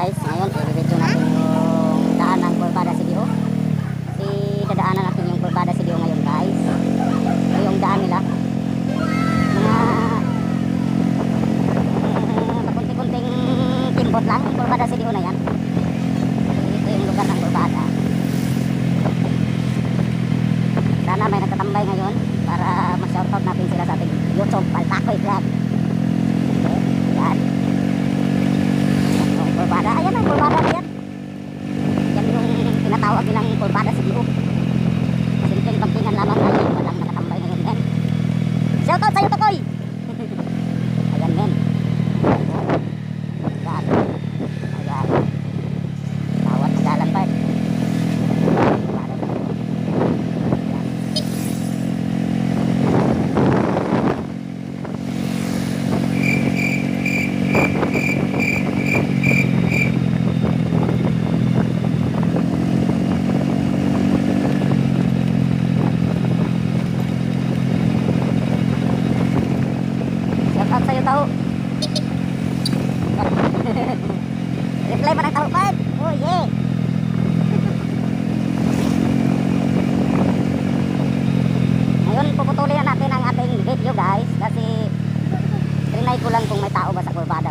guys, ngayon i-review natin yung daan ng Corbada CDO. Kasi dadaanan natin yung Corbada CDO ngayon guys. Yung daan nila. Mga uh, makunti-kunting timbot lang yung Corbada CDO na yan. 強い。Tao. Reply mo ng tao pa. Oh yeah. Ngayon puputulin na natin ang ating video guys kasi trinay ko lang kung may tao ba sa kurbada